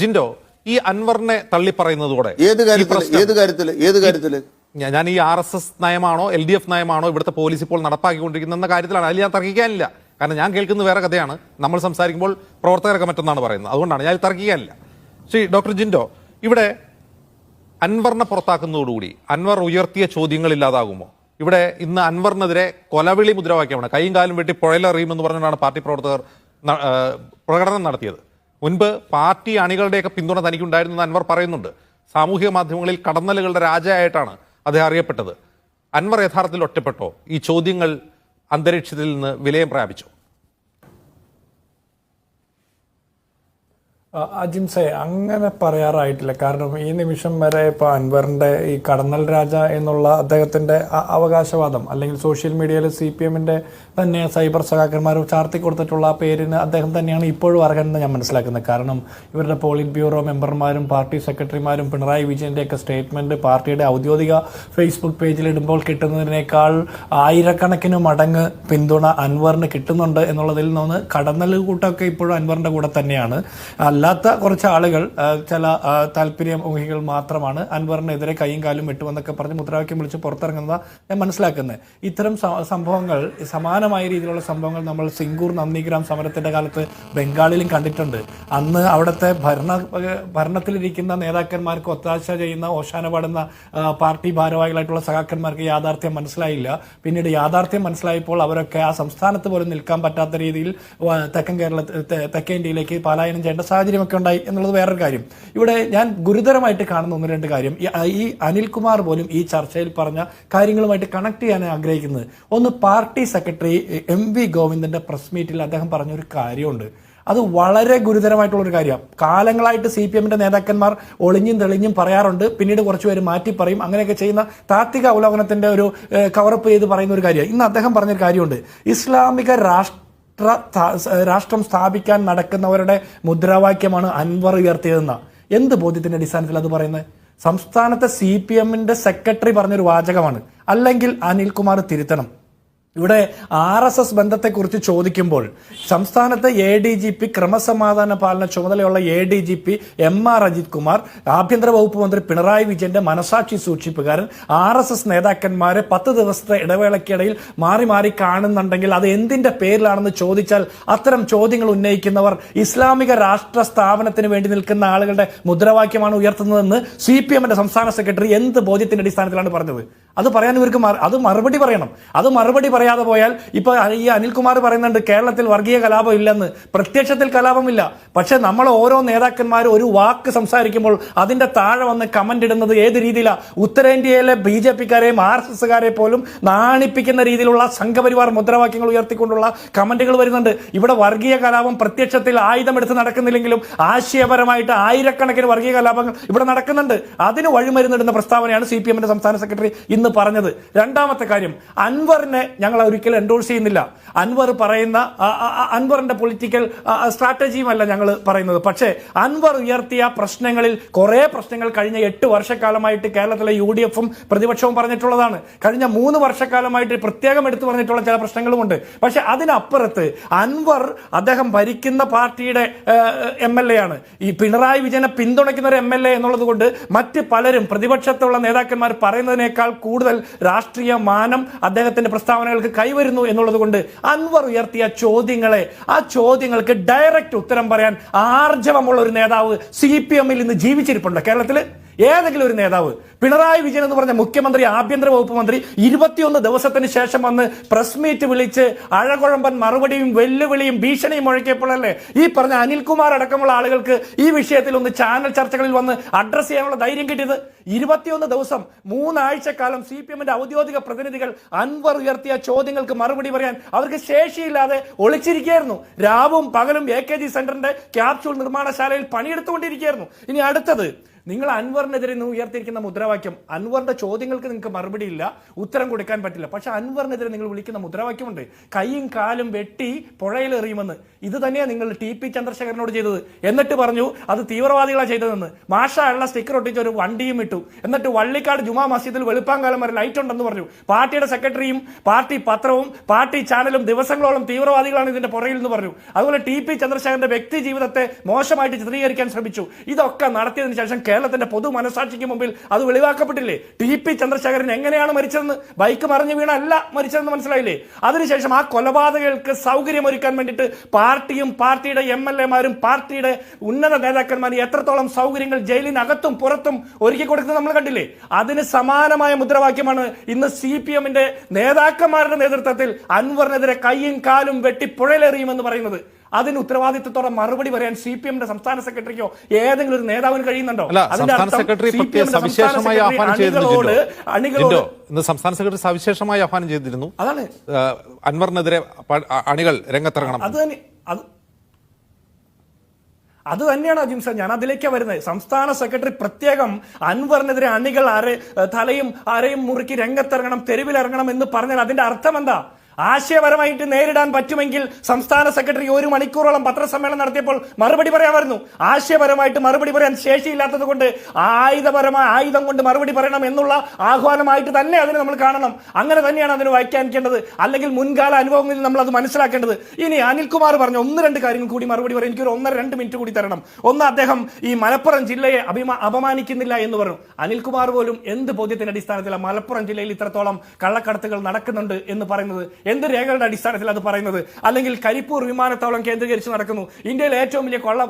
ജിൻഡോ ഈ അൻവറിനെ തള്ളിപ്പറയുന്നതോടെ ഏത് ഏത് കാര്യത്തിൽ? ഏത് കാര്യത്തിൽ? ഞാൻ ഈ ആർ എസ് എസ് നയമാണോ എൽ ഡി എഫ് നയമാണോ ഇവിടുത്തെ പോലീസ് ഇപ്പോൾ നടപ്പാക്കിക്കൊണ്ടിരിക്കുന്ന എന്ന കാര്യത്തിലാണ്. അതിൽ ഞാൻ തർക്കിക്കാനില്ല. കാരണം ഞാൻ കേൾക്കുന്ന വേറെ കഥയാണ്. നമ്മൾ സംസാരിക്കുമ്പോൾ പ്രവർത്തകരൊക്കെ മറ്റൊന്നാണ് പറയുന്നത്. അതുകൊണ്ടാണ് ഞാൻ തർക്കിക്കാനില്ല. ശ്രീ ഡോക്ടർ ജിൻഡോ ഇവിടെ അൻവറിനെ പുറത്താക്കുന്നതോടുകൂടി അൻവർ ഉയർത്തിയ ചോദ്യങ്ങൾ ഇല്ലാതാകുമോ? ഇവിടെ ഇന്ന് അൻവറിനെതിരെ കൊലവിളി മുദ്രാവാക്യമാണ്. കൈയും കാലും വെട്ടി പുഴയിലെറിയുമെന്ന് പറഞ്ഞുകൊണ്ടാണ് പാർട്ടി പ്രവർത്തകർ പ്രകടനം നടത്തിയത്. മുൻപ് പാർട്ടി അണികളുടെയൊക്കെ പിന്തുണ തനിക്കുണ്ടായിരുന്നു അൻവർ പറയുന്നുണ്ട്. സാമൂഹിക മാധ്യമങ്ങളിൽ കടന്നലുകളുടെ രാജയായിട്ടാണ് അദ്ദേഹം അറിയപ്പെട്ടത്. അൻവർ യഥാർത്ഥത്തിൽ ഒറ്റപ്പെട്ടോ? ഈ ചോദ്യങ്ങൾ അന്തരീക്ഷത്തിൽ നിന്ന് വിലയം പ്രാപിച്ചു? അജിംസെ അങ്ങനെ പറയാറായിട്ടില്ല. കാരണം ഈ നിമിഷം വരെ ഇപ്പോൾ അൻവറിന്റെ ഈ കടന്നൽ രാജ എന്നുള്ള അദ്ദേഹത്തിന്റെ അവകാശവാദം അല്ലെങ്കിൽ സോഷ്യൽ മീഡിയയിൽ സി പി എമ്മിന്റെ തന്നെ സൈബർ സഖാക്കന്മാർ ചാർത്തി കൊടുത്തിട്ടുള്ള ആ പേരിന് അദ്ദേഹം തന്നെയാണ് ഇപ്പോഴും അർഹനെന്ന് ഞാൻ മനസ്സിലാക്കുന്നത്. കാരണം ഇവരുടെ പോളിറ്റ് ബ്യൂറോ മെമ്പർമാരും പാർട്ടി സെക്രട്ടറിമാരും പിണറായി വിജയന്റെയൊക്കെ സ്റ്റേറ്റ്മെന്റ് പാർട്ടിയുടെ ഔദ്യോഗിക ഫേസ്ബുക്ക് പേജിൽ ഇടുമ്പോൾ കിട്ടുന്നതിനേക്കാൾ ആയിരക്കണക്കിന് മടങ്ങ് പിന്തുണ അൻവറിന് കിട്ടുന്നുണ്ട് എന്നുള്ളതിൽ നിന്ന് കടന്നൽ കൂട്ടമൊക്കെ ഇപ്പോഴും അൻവറിന്റെ കൂടെ തന്നെയാണ്. അല്ലാത്ത കുറച്ച് ആളുകൾ ചില താല്പര്യം താല്പര്യമോഹികൾ മാത്രമാണ് അൻവറിനെതിരെ കൈയും കാലും വെട്ടുമെന്നൊക്കെ പറഞ്ഞ് മുദ്രാവാക്യം വിളിച്ച് പുറത്തിറങ്ങുന്നത് ഞാൻ മനസ്സിലാക്കുന്നത്. ഇത്തരം സംഭവങ്ങൾ സമാനമായ രീതിയിലുള്ള സംഭവങ്ങൾ നമ്മൾ സിംഗൂർ നന്ദിഗ്രാം സമരത്തിന്റെ കാലത്ത് ബംഗാളിലും കണ്ടിട്ടുണ്ട്. അന്ന് അവിടുത്തെ ഭരണ ഭരണത്തിലിരിക്കുന്ന നേതാക്കന്മാർക്ക് ഒത്താശ ചെയ്യുന്ന ഓശാന പാടുന്ന പാർട്ടി ഭാരവാഹികളായിട്ടുള്ള സഖാക്കന്മാർക്ക് യാഥാർത്ഥ്യം മനസ്സിലായില്ല. പിന്നീട് യാഥാർത്ഥ്യം മനസ്സിലായപ്പോൾ അവരൊക്കെ ആ സംസ്ഥാനത്ത് പോലും നിൽക്കാൻ പറ്റാത്ത രീതിയിൽ തെക്കൻ കേരള തെക്കേ ഇന്ത്യയിലേക്ക് പലായനം ചെയ്യേണ്ട സാഹചര്യമൊക്കെ ഉണ്ടായി എന്നുള്ളത് വേറൊരു കാര്യം. ഇവിടെ ഞാൻ ഗുരുതരമായിട്ട് കാണുന്ന ഒന്ന് രണ്ട് കാര്യം. ഈ- അനിൽകുമാർ പോലും ഈ ചർച്ചയിൽ പറഞ്ഞ കാര്യങ്ങളുമായിട്ട് കണക്ട് ചെയ്യാൻ ആഗ്രഹിക്കുന്നത്. ഒന്ന് പാർട്ടി സെക്രട്ടറി എം വി ഗോവിന്ദന്റെ പ്രസ് മീറ്റിൽ അദ്ദേഹം പറഞ്ഞൊരു കാര്യമുണ്ട്. അത് വളരെ ഗുരുതരമായിട്ടുള്ള ഒരു കാര്യമാണ് കാലങ്ങളായിട്ട് സി പി എമ്മിന്റെ നേതാക്കന്മാർ ഒളിഞ്ഞും തെളിഞ്ഞും പറയാറുണ്ട്. പിന്നീട് കുറച്ചുപേര് മാറ്റി പറയും. അങ്ങനെയൊക്കെ ചെയ്യുന്ന താത്വിക അവലോകനത്തിന്റെ ഒരു കവറപ്പ് ചെയ്ത് പറയുന്ന ഒരു കാര്യമാണ് ഇന്ന് അദ്ദേഹം പറഞ്ഞൊരു കാര്യമുണ്ട്. ഇസ്ലാമിക രാഷ്ട്ര രാഷ്ട്രം സ്ഥാപിക്കാൻ നടക്കുന്നവരുടെ മുദ്രാവാക്യമാണ് അൻവർ ഉയർത്തിയതെന്ന. എന്ത് ബോധ്യത്തിന്റെ അടിസ്ഥാനത്തിൽ അത് പറയുന്നത്? സംസ്ഥാനത്തെ സി പി എമ്മിന്റെ സെക്രട്ടറി പറഞ്ഞൊരു വാചകമാണ്. അല്ലെങ്കിൽ അനിൽകുമാർ തിരുത്തണം. ഇവിടെ ആർ എസ് എസ് ബന്ധത്തെക്കുറിച്ച് ചോദിക്കുമ്പോൾ സംസ്ഥാനത്തെ എ ഡി ജി പി ക്രമസമാധാന പാലന ചുമതലയുള്ള A D G P M R Ajith Kumar ആഭ്യന്തര വകുപ്പ് മന്ത്രി പിണറായി വിജയന്റെ മനസാക്ഷി സൂക്ഷിപ്പുകാരൻ ആർ എസ് എസ് നേതാക്കന്മാരെ പത്ത് ദിവസത്തെ ഇടവേളയ്ക്കിടയിൽ മാറി മാറി കാണുന്നുണ്ടെങ്കിൽ അത് എന്തിന്റെ പേരിലാണെന്ന് ചോദിച്ചാൽ അത്തരം ചോദ്യങ്ങൾ ഉന്നയിക്കുന്നവർ ഇസ്ലാമിക രാഷ്ട്ര സ്ഥാപനത്തിന് വേണ്ടി നിൽക്കുന്ന ആളുകളുടെ മുദ്രാവാക്യമാണ് ഉയർത്തുന്നതെന്ന് സി പി എമ്മിന്റെ സംസ്ഥാന സെക്രട്ടറി എന്ത് ബോധ്യത്തിന്റെ അടിസ്ഥാനത്തിലാണ് പറഞ്ഞത്? അത് പറയാൻ ഇവർക്ക് അത് മറുപടി പറയണം. അത് മറുപടി പറയാതെ പോയാൽ ഇപ്പൊ ഈ അനിൽകുമാർ പറയുന്നുണ്ട് കേരളത്തിൽ വർഗീയ കലാപം ഇല്ലെന്ന്. പ്രത്യക്ഷത്തിൽ കലാപമില്ല. പക്ഷെ നമ്മൾ ഓരോ നേതാക്കന്മാരും ഒരു വാക്ക് സംസാരിക്കുമ്പോൾ അതിന്റെ താഴെ വന്ന് കമന്റ് ഇടുന്നത് ഏത് രീതിയിലാണ് ഉത്തരേന്ത്യയിലെ ബി ജെ പിക്കാരെയും ആർ എസ് എസ്സുകാരെ പോലും നാണിപ്പിക്കുന്ന രീതിയിലുള്ള സംഘപരിവാർ മുദ്രാവാക്യങ്ങൾ ഉയർത്തിക്കൊണ്ടുള്ള കമന്റുകൾ വരുന്നുണ്ട്. ഇവിടെ വർഗീയ കലാപം പ്രത്യക്ഷത്തിൽ ആയുധമെടുത്ത് നടക്കുന്നില്ലെങ്കിലും ആശയപരമായിട്ട് ആയിരക്കണക്കിന് വർഗീയ കലാപങ്ങൾ ഇവിടെ നടക്കുന്നുണ്ട്. അതിന് വഴിമരുന്നിടുന്ന പ്രസ്താവനയാണ് സി പി എമ്മിന്റെ സംസ്ഥാന സെക്രട്ടറി ഇന്ന് പറഞ്ഞത്. രണ്ടാമത്തെ കാര്യം അൻവറിനെ ഞങ്ങൾ ഒരിക്കലും എൻഡോഴ്സ് ചെയ്യുന്നില്ല. അൻവർ പറയുന്ന അൻവറിന്റെ പൊളിറ്റിക്കൽ സ്ട്രാറ്റജിയും അല്ല ഞങ്ങൾ പറയുന്നത്. പക്ഷേ അൻവർ ഉയർത്തിയ പ്രശ്നങ്ങളിൽ കുറേ പ്രശ്നങ്ങൾ കഴിഞ്ഞ എട്ട് വർഷക്കാലമായിട്ട് കേരളത്തിലെ യു ഡി എഫും പ്രതിപക്ഷവും പറഞ്ഞിട്ടുള്ളതാണ്. കഴിഞ്ഞ മൂന്ന് വർഷക്കാലമായിട്ട് പ്രത്യേകം എടുത്തു പറഞ്ഞിട്ടുള്ള ചില പ്രശ്നങ്ങളുമുണ്ട്. പക്ഷെ അതിനപ്പുറത്ത് അൻവർ അദ്ദേഹം ഭരിക്കുന്ന പാർട്ടിയുടെ എം എൽ എ ആണ്. ഈ പിണറായി വിജയനെ പിന്തുണയ്ക്കുന്ന ഒരു എം എൽ എ എന്നുള്ളത് കൊണ്ട് മറ്റ് പലരും പ്രതിപക്ഷത്തുള്ള നേതാക്കന്മാർ പറയുന്നതിനേക്കാൾ കൂടുതൽ രാഷ്ട്രീയ മാനം അദ്ദേഹത്തിന്റെ പ്രസ്താവനകൾക്ക് കൈവരുന്നു എന്നുള്ളത് കൊണ്ട് അൻവർ ഉയർത്തിയ ചോദ്യങ്ങളെ ആ ചോദ്യങ്ങൾക്ക് ഡയറക്റ്റ് ഉത്തരം പറയാൻ ആർജവമുള്ള ഒരു നേതാവ് സി പി എമ്മിൽ ഇന്ന് ജീവിച്ചിരിപ്പുണ്ട്. കേരളത്തിൽ ഏതെങ്കിലും ഒരു നേതാവ് പിണറായി വിജയൻ എന്ന് പറഞ്ഞ മുഖ്യമന്ത്രി ആഭ്യന്തര വകുപ്പ് മന്ത്രി ഇരുപത്തിയൊന്ന് ദിവസത്തിന് ശേഷം വന്ന് പ്രസ് മീറ്റ് വിളിച്ച് അഴകുഴമ്പൻ മറുപടിയും വെല്ലുവിളിയും ഭീഷണിയും മുഴക്കിയപ്പോഴല്ലേ ഈ പറഞ്ഞ അനിൽകുമാർ അടക്കമുള്ള ആളുകൾക്ക് ഈ വിഷയത്തിൽ ഒന്ന് ചാനൽ ചർച്ചകളിൽ വന്ന് അഡ്രസ് ചെയ്യാനുള്ള ധൈര്യം കിട്ടിയത്? ഇരുപത്തിയൊന്ന് ദിവസം മൂന്നാഴ്ചക്കാലം സി പി എമ്മിന്റെ ഔദ്യോഗിക പ്രതിനിധികൾ അൻവർ ഉയർത്തിയ ചോദ്യങ്ങൾക്ക് മറുപടി പറയാൻ അവർക്ക് ശേഷിയില്ലാതെ ഒളിച്ചിരിക്കുകയായിരുന്നു. രാവും പകലും എ കെ ജി സെന്ററിന്റെ ക്യാപ്സൂൾ നിർമ്മാണശാലയിൽ പണിയെടുത്തുകൊണ്ടിരിക്കുകയായിരുന്നു. ഇനി അടുത്തത് നിങ്ങൾ അൻവറിനെതിരെ ഇന്ന് ഉയർത്തിയിരിക്കുന്ന മുദ്രാവാക്യം അൻവറിന്റെ ചോദ്യങ്ങൾക്ക് നിങ്ങൾക്ക് മറുപടി ഇല്ല ഉത്തരം കൊടുക്കാൻ പറ്റില്ല. പക്ഷെ അൻവറിനെതിരെ നിങ്ങൾ വിളിക്കുന്ന മുദ്രാവാക്യമുണ്ട്. കൈയും കാലും വെട്ടി പുഴയിൽ എറിയുമെന്ന്. ഇത് തന്നെയാണ് നിങ്ങൾ ടി പി ചന്ദ്രശേഖരനോട് ചെയ്തത്. എന്നിട്ട് പറഞ്ഞു അത് തീവ്രവാദികളാണ് ചെയ്തതെന്ന്. മാഷ ഉള്ള സ്റ്റിക്കർ ഒട്ടിച്ച് ഒരു വണ്ടിയും ഇട്ടു. എന്നിട്ട് വള്ളിക്കാട് ജുമാ മസ്ജിദിൽ വെളുപ്പാങ്കാലം വരെ ലൈറ്റ് ഉണ്ടെന്ന് പറഞ്ഞു. പാർട്ടിയുടെ സെക്രട്ടറിയും പാർട്ടി പത്രവും പാർട്ടി ചാനലും ദിവസങ്ങളോളം തീവ്രവാദികളാണ് ഇതിന്റെ പുറയിൽ എന്ന് പറഞ്ഞു. അതുപോലെ ടി പി ചന്ദ്രശേഖരന്റെ വ്യക്തി ജീവിതത്തെ മോശമായിട്ട് ചിത്രീകരിക്കാൻ ശ്രമിച്ചു. ഇതൊക്കെ നടത്തിയതിനു ശേഷം കേരളത്തിന്റെ പൊതു മനസാക്ഷിക്ക് മുമ്പിൽ അത് വെളിവാക്കപ്പെട്ടില്ലേ? ടി പി ചന്ദ്രശേഖരൻ എങ്ങനെയാണ് മരിച്ചതെന്ന്? ബൈക്ക് മറിഞ്ഞു വീണല്ല മരിച്ചതെന്ന് മനസ്സിലായില്ലേ? അതിനുശേഷം ആ കൊലപാതകങ്ങൾക്ക് സൗകര്യമൊരുക്കാൻ വേണ്ടിയിട്ട് പാർട്ടിയും പാർട്ടിയുടെ എം എൽ എമാരും പാർട്ടിയുടെ ഉന്നത നേതാക്കന്മാരും എത്രത്തോളം സൗകര്യങ്ങൾ ജയിലിനകത്തും പുറത്തും ഒരുക്കി കൊടുക്കുന്നത് നമ്മൾ കണ്ടില്ലേ? അതിന് സമാനമായ മുദ്രാവാക്യമാണ് ഇന്ന് സി പി എമ്മിന്റെ നേതാക്കന്മാരുടെ നേതൃത്വത്തിൽ അൻവറിനെതിരെ കൈയും കാലും വെട്ടി പുഴയിലെറിയുമെന്ന് പറയുന്നത്. അതിന് ഉത്തരവാദിത്വത്തോടെ മറുപടി പറയാൻ സി പി എമ്മിന്റെ സംസ്ഥാന സെക്രട്ടറിക്കോ ഏതെങ്കിലും ഒരു നേതാവിന് കഴിയുന്നുണ്ടോ? അണികളോട്. അണികളോട് ഇന്ന് സംസ്ഥാന സെക്രട്ടറി സവിശേഷമായി ആഹ്വാനം ചെയ്തിരുന്നു. അതാണ്. അൻവറിനെതിരെ അണികൾ രംഗത്തിറങ്ങണം. അത് തന്നെ അത് അത് തന്നെയാണ് അജിംസ ഞാൻ അതിലേക്കാണ് വരുന്നത്. സംസ്ഥാന സെക്രട്ടറി പ്രത്യേകം അൻവറിനെതിരെ അണികൾ ആരെ തലയും ആരെയും മുറുക്കി രംഗത്തിറങ്ങണം തെരുവിലിറങ്ങണം എന്ന് പറഞ്ഞാൽ അതിന്റെ അർത്ഥം എന്താ? ആശയപരമായിട്ട് നേരിടാൻ പറ്റുമെങ്കിൽ സംസ്ഥാന സെക്രട്ടറി ഒരു മണിക്കൂറോളം പത്രസമ്മേളനം നടത്തിയപ്പോൾ മറുപടി പറയാമായിരുന്നു ആശയപരമായിട്ട് മറുപടി പറയാൻ ശേഷിയില്ലാത്തത് കൊണ്ട് ആയുധപരമായ ആയുധം കൊണ്ട് മറുപടി പറയണം എന്നുള്ള ആഹ്വാനമായിട്ട് തന്നെ അതിനെ നമ്മൾ കാണണം. അങ്ങനെ തന്നെയാണ് അതിന് വ്യാഖ്യാനിക്കേണ്ടത്. അല്ലെങ്കിൽ മുൻകാല അനുഭവങ്ങളിൽ നമ്മൾ അത് മനസ്സിലാക്കേണ്ടത്. ഇനി അനിൽകുമാർ പറഞ്ഞ ഒന്ന് രണ്ട് കാര്യങ്ങൾ കൂടി മറുപടി പറയാം. എനിക്കൊരു ഒന്നര രണ്ട് മിനിറ്റ് കൂടി തരണം. ഒന്ന് അദ്ദേഹം ഈ മലപ്പുറം ജില്ലയെ അഭിമാ അപമാനിക്കുന്നില്ല എന്ന് പറഞ്ഞു. അനിൽകുമാർ പോലും എന്ത് ബോധ്യത്തിന്റെ അടിസ്ഥാനത്തിലാണ് മലപ്പുറം ജില്ലയിൽ ഇത്രത്തോളം കള്ളക്കടത്തുകൾ നടക്കുന്നുണ്ട് എന്ന് പറയുന്നത്? എന്ത് രേഖകളുടെ അടിസ്ഥാനത്തിൽ അത് പറയുന്നത്? അല്ലെങ്കിൽ കരിപ്പൂർ വിമാനത്താവളം കേന്ദ്രീകരിച്ച് നടക്കുന്നു. ഇന്ത്യയിൽ ഏറ്റവും വലിയ കൊള്ള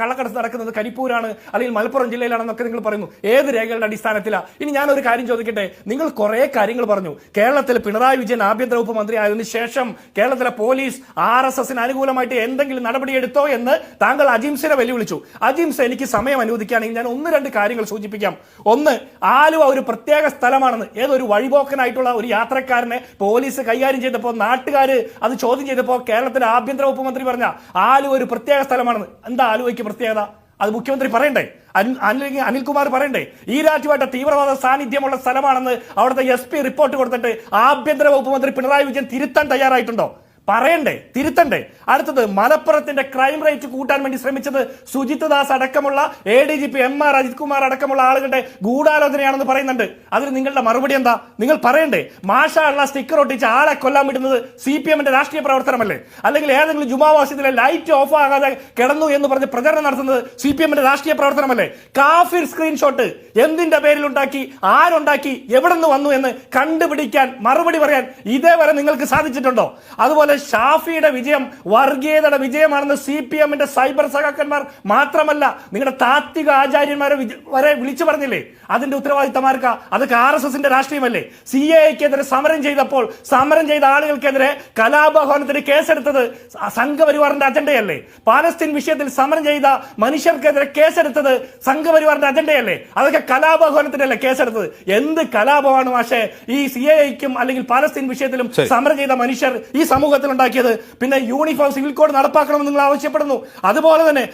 കള്ളക്കടത്ത് നടക്കുന്നത് കരിപ്പൂരാണ് അല്ലെങ്കിൽ മലപ്പുറം ജില്ലയിലാണെന്നൊക്കെ നിങ്ങൾ പറയുന്നു. ഏത് രേഖകളുടെ അടിസ്ഥാനത്തിലാണ് ഇനി ഞാനൊരു കാര്യം ചോദിക്കട്ടെ? നിങ്ങൾ കുറെ കാര്യങ്ങൾ പറഞ്ഞു. കേരളത്തിൽ പിണറായി വിജയൻ ആഭ്യന്തര വകുപ്പ് മന്ത്രി ആയതിനു ശേഷം കേരളത്തിലെ പോലീസ് ആർ എസ് എസിന് അനുകൂലമായിട്ട് എന്തെങ്കിലും നടപടിയെടുത്തോ എന്ന് താങ്കൾ അജിംസിനെ വെല്ലുവിളിച്ചു. അജിംസ് എനിക്ക് സമയം അനുവദിക്കുകയാണെങ്കിൽ ഞാൻ ഒന്ന് രണ്ട് കാര്യങ്ങൾ സൂചിപ്പിക്കാം. ഒന്ന് ആലുവ ഒരു പ്രത്യേക സ്ഥലമാണെന്ന്. ഏതൊരു വഴിപോക്കനായിട്ടുള്ള ഒരു യാത്രക്കാരനെ പോലീസ് കൈകാര്യം ചെയ്തപ്പോൾ നാട്ടുകാർ അത് ചോദ്യം ചെയ്തപ്പോൾ കേരളത്തിലെ ആഭ്യന്തര വകുപ്പ് മന്ത്രി പറഞ്ഞ ആലുവ ഒരു പ്രത്യേക സ്ഥലമാണെന്ന്. എന്താ ആലുവയ്ക്ക് പ്രത്യേകത? അത് മുഖ്യമന്ത്രി പറയണ്ടേ? അല്ലെങ്കിൽ അനിൽകുമാർ പറയണ്ടേ? ഈ രാജ്യമായിട്ട് തീവ്രവാദ സാന്നിധ്യമുള്ള സ്ഥലമാണെന്ന് അവിടുത്തെ എസ് റിപ്പോർട്ട് കൊടുത്തിട്ട് ആഭ്യന്തര വകുപ്പ് മന്ത്രി പിണറായി വിജയൻ തിരുത്താൻ തയ്യാറായിട്ടുണ്ടോ? പറയണ്ടേ തിരുത്തണ്ടേ. അടുത്തത് മലപ്പുറത്തിന്റെ ക്രൈം റേറ്റ് കൂട്ടാൻ വേണ്ടി ശ്രമിച്ചത് സുജിത് ദാസ് അടക്കമുള്ള A D G P M R Ajith Kumar അടക്കമുള്ള ആളുകളുടെ ഗൂഢാലോചനയാണെന്ന് പറയുന്നുണ്ട്. അതിന് നിങ്ങളുടെ മറുപടി എന്താ? നിങ്ങൾ പറയണ്ടേ മാഷ ഉള്ള സ്റ്റിക്കർ ഒട്ടിച്ച് ആളെ കൊല്ലാൻ വിടുന്നത് സി പി എമ്മിന്റെ രാഷ്ട്രീയ പ്രവർത്തനമല്ലേ? അല്ലെങ്കിൽ ഏതെങ്കിലും ജുമാവാസ്യത്തിലെ ലൈറ്റ് ഓഫ് ആകാതെ കിടന്നു എന്ന് പറഞ്ഞ് പ്രചരണം നടത്തുന്നത് സി പി എമ്മിന്റെ രാഷ്ട്രീയ പ്രവർത്തനമല്ലേ? കാഫിർ സ്ക്രീൻഷോട്ട് എന്തിന്റെ പേരിൽ ഉണ്ടാക്കി ആരുണ്ടാക്കി എവിടെ നിന്ന് വന്നു എന്ന് കണ്ടുപിടിക്കാൻ മറുപടി പറയാൻ ഇതേവരെ നിങ്ങൾക്ക് സാധിച്ചിട്ടുണ്ടോ? അതുപോലെ ഷാഫിയുടെ വിജയം വർഗീയതയുടെ വിജയമാണെന്ന് സി പി എമ്മിന്റെ സൈബർ സഖാക്കന്മാർ മാത്രമല്ല നിങ്ങളുടെ താത്വിക ആചാര്യന്മാരെ വരെ വിളിച്ചു പറഞ്ഞില്ലേ? അതിന്റെ ഉത്തരവാദിത്തമാർക്ക? അതൊക്കെ ആർ എസ് എസിന്റെ രാഷ്ട്രീയമല്ലേ? സി എക്കെതിരെ സമരം ചെയ്തപ്പോൾ സമരം ചെയ്ത ആളുകൾക്കെതിരെ കലാപഹോനത്തിന് കേസെടുത്തത് സംഘപരിവാറിന്റെ അജണ്ടയല്ലേ? പാലസ്തീൻ വിഷയത്തിൽ സമരം ചെയ്ത മനുഷ്യർക്കെതിരെ കേസെടുത്തത് സംഘപരിവാറിന്റെ അജണ്ടയല്ലേ? അതൊക്കെ കലാപഹോനത്തിനല്ലേ കേസെടുത്തത്? എന്ത് കലാപമാണ് പക്ഷേ ഈ സി എക്കും അല്ലെങ്കിൽ പാലസ്തീൻ വിഷയത്തിലും സമരം ചെയ്ത മനുഷ്യർ ഈ സമൂഹത്തിൽ ഉണ്ടാക്കിയത് പിന്നെ യൂണിഫോം സിവിൽ കോഡ് നടപ്പാക്കണമെന്ന് നിങ്ങൾ ആവശ്യപ്പെടുന്നു. അതുപോലെ തന്നെ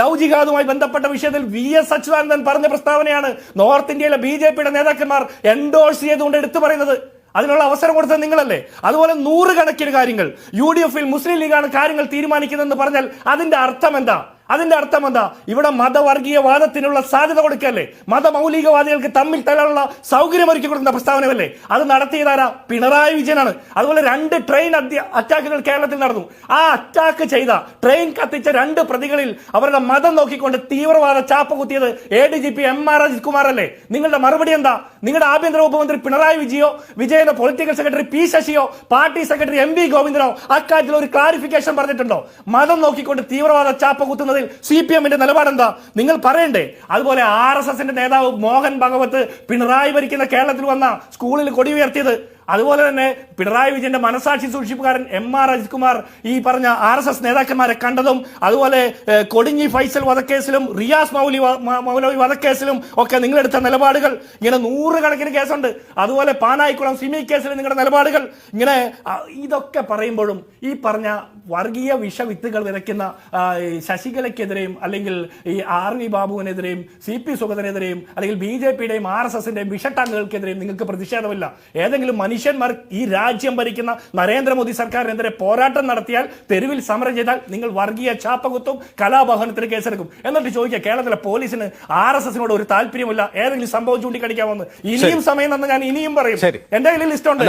ലവ് ജിഹാദുമായി ബന്ധപ്പെട്ട വിഷയത്തിൽ വി എസ് അച്യുതാനന്ദൻ പറഞ്ഞ പ്രസ്താവനയാണ്. നോർത്ത് ഇന്ത്യയിലെ ബി ജെ പിയുടെ നേതാക്കന്മാർ എൻഡോഴ്സ് ചെയ്തുകൊണ്ട് എടുത്തു പറയുന്നത്. അതിനുള്ള അവസരം കൊടുത്തത് നിങ്ങളല്ലേ? അതുപോലെ നൂറുകണക്കിന് കാര്യങ്ങൾ. യു ഡി എഫിൽ മുസ്ലിം ലീഗാണ് കാര്യങ്ങൾ തീരുമാനിക്കുന്നതെന്ന് പറഞ്ഞാൽ അതിന്റെ അർത്ഥം എന്താ? അതിന്റെ അർത്ഥം എന്താ? ഇവിടെ മതവർഗീയവാദത്തിനുള്ള സാധ്യത കൊടുക്കല്ലേ? മതമൗലികവാദികൾക്ക് തമ്മിൽ തരാനുള്ള സൗകര്യം ഒരുക്കി കൊടുക്കുന്ന പ്രസ്താവനയല്ലേ? അത് നടത്തിയതാരാ? പിണറായി വിജയനാണ്. അതുപോലെ രണ്ട് ട്രെയിൻ അറ്റാക്കുകൾ കേരളത്തിൽ നടന്നു. ആ അറ്റാക്ക് ചെയ്ത ട്രെയിൻ കത്തിച്ച രണ്ട് പ്രതികളിൽ അവരുടെ മതം നോക്കിക്കൊണ്ട് തീവ്രവാദ ചാപ്പ കുത്തിയത് A D G P M R Ajith Kumar അല്ലേ നിങ്ങളുടെ മറുപടി എന്താ? നിങ്ങളുടെ ആഭ്യന്തര വകുപ്പ് മന്ത്രി പിണറായി വിജയോ വിജയന്റെ പൊളിറ്റിക്കൽ സെക്രട്ടറി പി ശശിയോ പാർട്ടി സെക്രട്ടറി എം വി ഗോവിന്ദനോ അക്കാര്യത്തിൽ ഒരു ക്ലാരിഫിക്കേഷൻ പറഞ്ഞിട്ടുണ്ടോ? മതം നോക്കിക്കൊണ്ട് തീവ്രവാദ ചാപ്പ കുത്തുന്നതിൽ സി പി എമ്മിന്റെ നിലപാടെന്താ? നിങ്ങൾ പറയണ്ടേ? അതുപോലെ ആർ എസ് എസിന്റെ നേതാവ് മോഹൻ ഭഗവത് പിണറായി ഭരിക്കുന്ന കേരളത്തിൽ വന്ന സ്കൂളിൽ കൊടി ഉയർത്തിയത് അതുപോലെ തന്നെ പിണറായി വിജയന്റെ മനസാക്ഷി സൂക്ഷിപ്പുകാരൻ എം ആർ അജിത് കുമാർ ഈ പറഞ്ഞ ആർ എസ് എസ് നേതാക്കന്മാരെ കണ്ടതും അതുപോലെ കൊടിഞ്ഞി ഫൈസൽ വധക്കേസിലും റിയാസ് മൗലി മൗലവി വധക്കേസിലും ഒക്കെ നിങ്ങളെടുത്ത നിലപാടുകൾ. ഇങ്ങനെ നൂറുകണക്കിന് കേസുണ്ട്. അതുപോലെ പാനായിക്കുളം സിമി കേസിൽ നിങ്ങളുടെ നിലപാടുകൾ. ഇങ്ങനെ ഇതൊക്കെ പറയുമ്പോഴും ഈ പറഞ്ഞ വർഗീയ വിഷവിത്തുകൾ വിതയ്ക്കുന്ന ശശികലയ്ക്കെതിരെയും അല്ലെങ്കിൽ ഈ ആർ വി ബാബുവിനെതിരെയും സി പി സുഗതനെതിരെയും അല്ലെങ്കിൽ ബി ജെ പിയുടെയും ആർ എസ് എസിന്റെയും വിഷട്ടാങ്കുകൾക്കെതിരെയും നിങ്ങൾക്ക് പ്രതിഷേധമില്ല. ഏതെങ്കിലും മനുഷ്യന്മാർ ഈ രാജ്യം ഭരിക്കുന്ന നരേന്ദ്രമോദി സർക്കാരിനെതിരെ പോരാട്ടം നടത്തിയാൽ തെരുവിൽ സമരം ചെയ്താൽ നിങ്ങൾ വർഗീയ ചാപ്പകുത്തും കലാബഹനത്തിന് കേസെടുക്കും. എന്നിട്ട് ചോദിക്കുക കേരളത്തിലെ പോലീസിന് ആർ എസ് എസിനോട് ഒരു താല്പര്യമില്ല. ഏതെങ്കിലും സംഭവം ചൂണ്ടിക്കാണിക്കാമെന്ന് ഇനിയും സമയം തന്നെ ഞാൻ ഇനിയും പറയും. എന്റെ കയ്യിൽ ലിസ്റ്റ് ഉണ്ട്.